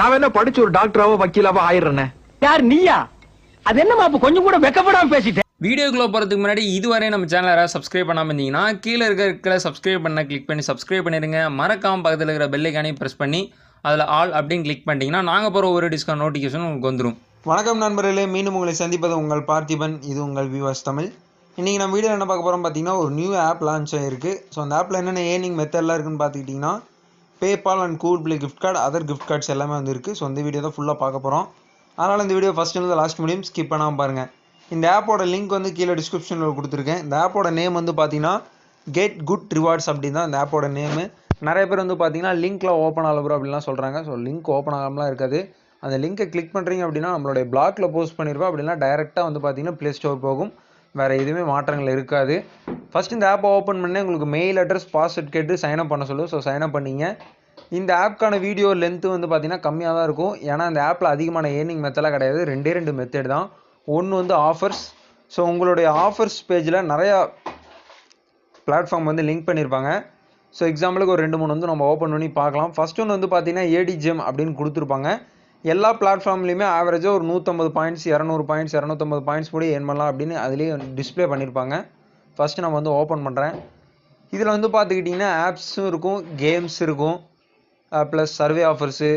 நான் என்ன படிச்சு ஒரு டாக்டராவோ வக்கீலாவோ ஆயிடுறேனே. யார் நீயா? அது என்னமா அப்ப கொஞ்சம் கூட வெக்கப்படாம பேசிட்டேன் வீடியோக்குள்ள போகிறதுக்கு முன்னாடி இதுவரை நம்ம சேனல் யாராவது சப்ஸ்கிரைப் பண்ணாமல் இருந்தீங்கன்னா கீழே இருக்க இருக்கிற சப்ஸ்கிரைப் பண்ண கிளிக் பண்ணி சப்ஸ்கிரைப் பண்ணிடுங்க மறக்காம பக்கத்தில் இருக்கிற பெல்லைக்கானே ப்ரெஸ் பண்ணி அதில் ஆல் அப்படின்னு கிளிக் பண்ணிட்டீங்கன்னா நாங்கள் போகிற ஒரு டிஸ்கவுண்ட் நோட்டிஃபிகேஷன் உங்களுக்கு வந்துடும் வணக்கம் நண்பர்களே மீண்டும் உங்களை சந்திப்பது உங்கள் பார்த்திபன் இது உங்கள் விவாஸ் தமிழ். இன்றைக்கி நம்ம வீடியோ என்ன பார்க்க போகிறோம் பார்த்தீங்கன்னா ஒரு நியூ ஆப் லான்ச் ஆகிருக்கு ஸோ அந்த ஆப்பில் என்னென்ன ஏர்னிங் மெத்தட்லாம் இருக்குன்னு பார்த்துக்கிட்டிங்கன்னா PayPal and Google play gift card other gift cards எல்லாமே வந்து இருக்குது ஸோ இந்த வீடியோ தான் ஃபுல்லாக பார்க்க போகிறோம் அதனால் இந்த வீடியோ ஃபஸ்ட் லாஸ்ட் முடியும். ஸ்கிப் பண்ணாமல் பாருங்கள் இந்த ஆப்போட லிங்க் வந்து கீழே டிஸ்கிரிப்ஷனில் கொடுத்துருக்கேன். இந்த ஆப்போட நேம் வந்து பார்த்தீங்கன்னா கெட் குட் ரிவார்ட்ஸ் அப்படின்னு தான் இந்த ஆப்போட நேமு நிறைய பேர் வந்து பார்த்தீங்கன்னா லிங்க்லாம் ஓப்பன் ஆகல ப்ரோ அப்படிலாம் சொல்கிறாங்க ஸோ லிங்க் ஓப்பன் ஆகாமலாம் இருக்காது. அந்த லிங்கை கிளிக் பண்ணுறீங்க அப்படின்னா நம்மளுடைய பிளாக்ல போஸ்ட் பண்ணியிருப்போம் அப்படின்னா டைரெக்டாக வந்து பார்த்தீங்கன்னா ப்ளே ஸ்டோர் போகும். வேறு எதுவுமே மாற்றங்கள் இருக்காது. ஃபஸ்ட் இந்த ஆப்பை ஓப்பன் பண்ணி உங்களுக்கு மெயில் அட்ரஸ் பாஸ்வேர்ட் கேட்டு சைன் அப் பண்ண சொல்லுவோம் ஸோ சைன் அப் பண்ணீங்க. இந்த ஆப்க்கான வீடியோ லென்த்து வந்து பார்த்தீங்கன்னா கம்மியாக தான் இருக்கும். ஏன்னா இந்த ஆப்பில் அதிகமான ஏர்னிங் மெத்தடெலாம் கிடையாது. ரெண்டே ரெண்டு மெத்தட் தான். ஒன்று வந்து ஆஃபர்ஸ் ஸோ உங்களுடைய ஆஃபர்ஸ் பேஜில் நிறையா பிளாட்ஃபார்ம் வந்து லிங்க் பண்ணியிருப்பாங்க ஸோ எக்ஸாம்பிளுக்கு ஒரு ரெண்டு மூணு வந்து நம்ம ஓப்பன் பண்ணி பார்க்கலாம். ஃபர்ஸ்ட் ஒன்று வந்து பார்த்தீங்கன்னா ஏடிஜிஎம் அப்படின்னு கொடுத்துருப்பாங்க. எல்லா பிளாட்ஃபார்ம்லையுமே ஆவரேஜாக ஒரு நூற்றம்பது பாயிண்ட்ஸ் இரநூறு பாயிண்ட்ஸ் இரநூத்தம்பது பாயிண்ட்ஸ் கூட ஏன் பண்ணலாம் அப்படின்னு அதுலேயே டிஸ்ப்ளே பண்ணியிருப்பாங்க ஃபஸ்ட்டு நம்ம வந்து ஓப்பன் பண்ணுறேன் இதில் வந்து பார்த்துக்கிட்டிங்கன்னா ஆப்ஸும் இருக்கும் கேம்ஸ் இருக்கும். ப்ளஸ் சர்வே ஆஃபர்ஸு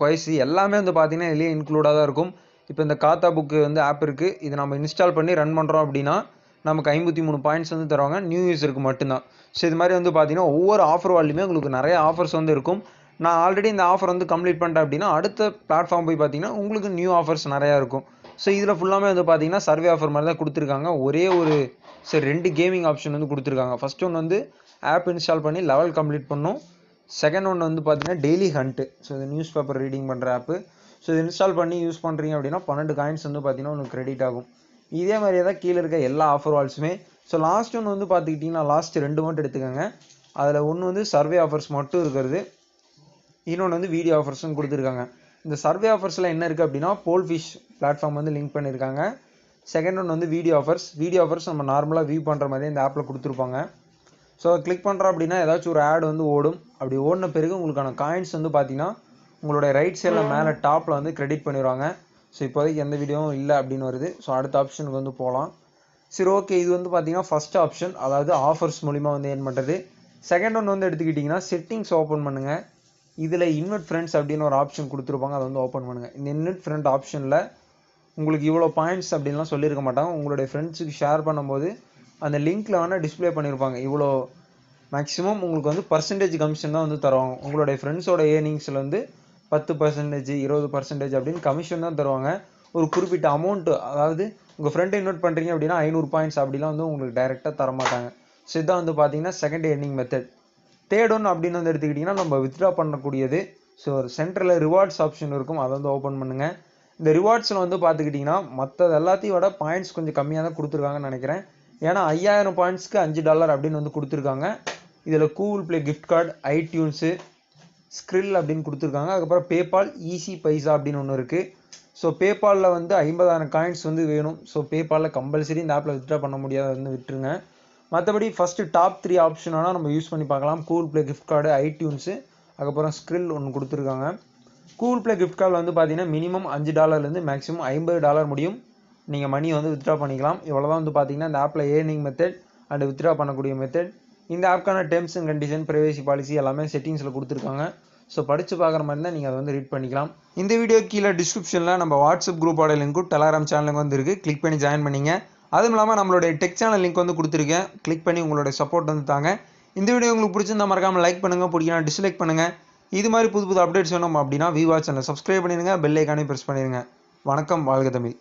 கொய்ஸு எல்லாமே வந்து பார்த்தீங்கன்னா இதுலேயே இன்க்ளூடாக தான் இருக்கும். இப்போ இந்த காத்தா புக்கு வந்து ஆப் இருக்குது இது நம்ம இன்ஸ்டால் பண்ணி ரன் பண்ணுறோம் அப்படின்னா நமக்கு ஐம்பத்தி மூணு பாயிண்ட்ஸ் வந்து தருவாங்க. நியூ யூஸருக்கு மட்டும்தான். ஸோ இது மாதிரி வந்து பார்த்தீங்கன்னா ஒவ்வொரு ஆஃபர் வால்லையுமே உங்களுக்கு நிறைய ஆஃபர்ஸ் வந்து இருக்கும். நான் ஆல்ரெடி இந்த ஆஃபர் வந்து கம்ப்ளீட் பண்ணிட்டேன் அப்படின்னா அடுத்த பிளாட்ஃபார்ம் போய் பார்த்தீங்கன்னா உங்களுக்கு நியூ ஆஃபர்ஸ் நிறையா இருக்கும். ஸோ இதில் ஃபுல்லாமே வந்து பார்த்தீங்கன்னா சர்வே ஆஃபர் மாதிரி தான் கொடுத்துருக்காங்க. ஒரே ஒரு சரி ரெண்டு கேமிங் ஆப்ஷன் வந்து கொடுத்துருக்காங்க. ஃபஸ்ட் ஒன்று வந்து ஆப் இன்ஸ்டால் பண்ணி லெவல் கம்ப்ளீட் பண்ணும். செகண்ட் ஒன்று வந்து பார்த்தீங்கன்னா டெய்லி ஹண்ட்டு ஸோ இது நியூஸ் பேப்பர் ரீடிங் பண்ணுற ஆப்பு ஸோ இது இன்ஸ்டால் பண்ணி யூஸ் பண்ணுறீங்க அப்படின்னா பன்னெண்டு காயின்ஸ் வந்து பார்த்தீங்கன்னா உங்களுக்கு கிரெடிட் ஆகும். இதே மாதிரியே தான் கீழே இருக்க எல்லா ஆஃபர் வால்ஸுமே ஸோ லாஸ்ட் ஒன்று வந்து பார்த்துக்கிட்டிங்கன்னா லாஸ்ட் ரெண்டு மட்டும் எடுத்துக்கோங்க. அதில் ஒன்று வந்து சர்வே ஆஃபர்ஸ் மட்டும் இருக்கிறது. இன்னொன்று வந்து வீடியோ ஆஃபர்ஸ்னு கொடுத்துருக்காங்க. இந்த சர்வே ஆஃபர்ஸில் என்ன இருக்குது அப்படின்னா போல் ஃபிஷ் பிளாட்ஃபார்ம் வந்து லிங்க் பண்ணியிருக்காங்க செகண்ட் ஒன் வந்து வீடியோ ஆஃபர்ஸ் வீடியோ ஆஃபர்ஸ் நம்ம நார்மலாக வியூ பண்ணுற மாதிரி இந்த ஆப்பில் கொடுத்துருப்பாங்க. ஸோ கிளிக் பண்ணுறோம் அப்படின்னா ஏதாச்சும் ஒரு ஆட் வந்து ஓடும். அப்படி ஓடின பிறகு உங்களுக்கான காயின்ஸ் வந்து பார்த்தீங்கன்னா உங்களுடைய ரைட் சைடில் மேலே டாப்பில் வந்து கிரெடிட் பண்ணிடுவாங்க. ஸோ இப்போதைக்கு எந்த வீடியோவும் இல்லை அப்படின்னு வருது. ஸோ அடுத்த ஆப்ஷனுக்கு வந்து போகலாம். சரி ஓகே இது வந்து பார்த்தீங்கன்னா ஃபஸ்ட் ஆப்ஷன் அதாவது ஆஃபர்ஸ் மூலிமா வந்து ஏன் பண்ணுறது செகண்ட் ஒன் வந்து எடுத்துக்கிட்டிங்கன்னா செட்டிங்ஸ் ஓப்பன் பண்ணுங்கள் இதில் இன்வெர்ட் ஃப்ரெண்ட்ஸ் அப்படின்னு ஒரு ஆப்ஷன் கொடுத்துருப்பாங்க. அதை வந்து ஓப்பன் பண்ணுங்கள் இந்த இன்வெர்ட் ஃப்ரெண்ட் ஆப்ஷனில் உங்களுக்கு இவ்வளோ பாயிண்ட்ஸ் அப்படின்லாம் சொல்லியிருக்க மாட்டாங்க. உங்களுடைய ஃப்ரெண்ட்ஸுக்கு ஷேர் பண்ணும்போது அந்த லிங்க்கில் வேணால் டிஸ்ப்ளே பண்ணியிருப்பாங்க இவ்வளோ மேக்ஸிமம் உங்களுக்கு வந்து பர்சன்டேஜ் கமிஷன் தான் வந்து தருவாங்க உங்களுடைய ஃப்ரெண்ட்ஸோட ஏர்னிங்ஸில் வந்து பத்து பர்சன்டேஜ் இருபது பர்சன்டேஜ் அப்படின்னு கமிஷன் தான் தருவாங்க. ஒரு குறிப்பிட்ட அமௌண்ட்டு அதாவது உங்கள் ஃப்ரெண்டை இன்வெர்ட் பண்ணுறீங்க அப்படின்னா ஐநூறு பாயிண்ட்ஸ் அப்படிலாம் வந்து உங்களுக்கு டைரெக்டாக தரமாட்டாங்க. ஸோ இதான் வந்து பார்த்தீங்கன்னா second earning method third one அப்படின்னு வந்து எடுத்துக்கிட்டிங்கன்னா நம்ம வித்ட்ரா பண்ணக்கூடியது. ஸோ ஒரு சென்டரில் ரிவார்ட்ஸ் ஆப்ஷன் இருக்கும். அதை வந்து ஓப்பன் பண்ணுங்கள் இந்த ரிவார்ட்ஸில் வந்து பார்த்துக்கிட்டிங்கன்னா மற்றது எல்லாத்தையும் விட பாயிண்ட்ஸ் கொஞ்சம் கம்மியாக தான் கொடுத்துருக்காங்கன்னு நினைக்கிறேன். ஏன்னா ஐயாயிரம் பாயிண்ட்ஸ்க்கு அஞ்சு டாலர் அப்படின்னு வந்து கொடுத்துருக்காங்க. இதில் Google Play gift card iTunes Skrill அப்படின்னு கொடுத்துருக்காங்க. அதுக்கப்புறம் பேபால் ஈஸி பைசா அப்படின்னு ஒன்று இருக்குது ஸோ பேபாலில் வந்து ஐம்பதாயிரம் காயின்ஸ் வந்து வேணும். ஸோ பேபாலில் கம்பல்சரி இந்த ஆப்பில் வித்ட்ரா பண்ண முடியாத. வந்து விட்டுருங்க. மற்றபடி ஃபஸ்ட்டு டாப் த்ரீ ஆப்ஷன் நம்ம யூஸ் பண்ணி பார்க்கலாம். Google Play gift card iTunes அதுக்கப்புறம் ஸ்க்ரில் ஒன்று கொடுத்துருக்காங்க. கூகுள் ப்ளே கிஃப்ட் கார்டு வந்து பார்த்தீங்கன்னா மினிமம் அஞ்சு டாலர்லேருந்து மேக்ஸிமம் ஐம்பது டாலர் முடியும். நீங்கள் மணி வந்து வித்ட்ரா பண்ணிக்கலாம். இவ்வளோ தான் வந்து பார்த்தீங்கன்னா இந்த ஆப்பில் ஏர்னிங் மெத்தட் அண்ட் வித்ட்ரா பண்ணக்கூடிய மெத்தட் இந்த ஆப்க்கான terms and condition privacy policy எல்லாமே செட்டிங்ஸில் கொடுத்துருக்காங்க. ஸோ படித்து பார்க்குற மாதிரி இருந்தால் நீங்கள் அதை வந்து ரீட் பண்ணிக்கலாம். இந்த வீடியோ கீழே டிஸ்கிரிப்ஷனில் நம்ம வாட்ஸ்அப் குரூப்போட லிங்க்கும் டெலாகிராம் சேனலுக்கு வந்து இருக்குது கிளிக் பண்ணி ஜாயின் பண்ணிங்க. அதுவும் இல்லாமல் நம்மளுடைய டெக் சேனல் லிங்க் வந்து கொடுத்துருக்கேன். கிளிக் பண்ணி உங்களுடைய சப்போர்ட் வந்து தாங்க. இந்த வீடியோ உங்களுக்கு பிடிச்சிருந்தா மறக்காமல் லைக் பண்ணுங்கள் பிடிக்கலாம் டிஸ்லைக் பண்ணுங்கள் இது மாதிரி புது புது அப்டேட்ஸ் வேணும் அப்படின்னா விவா சேனல் சப்ஸ்கிரைப் பண்ணிடுங்க பெல் ஐக்கானே ப்ரெஸ் பண்ணிடுங்க வணக்கம் வாழ்க தமிழ்.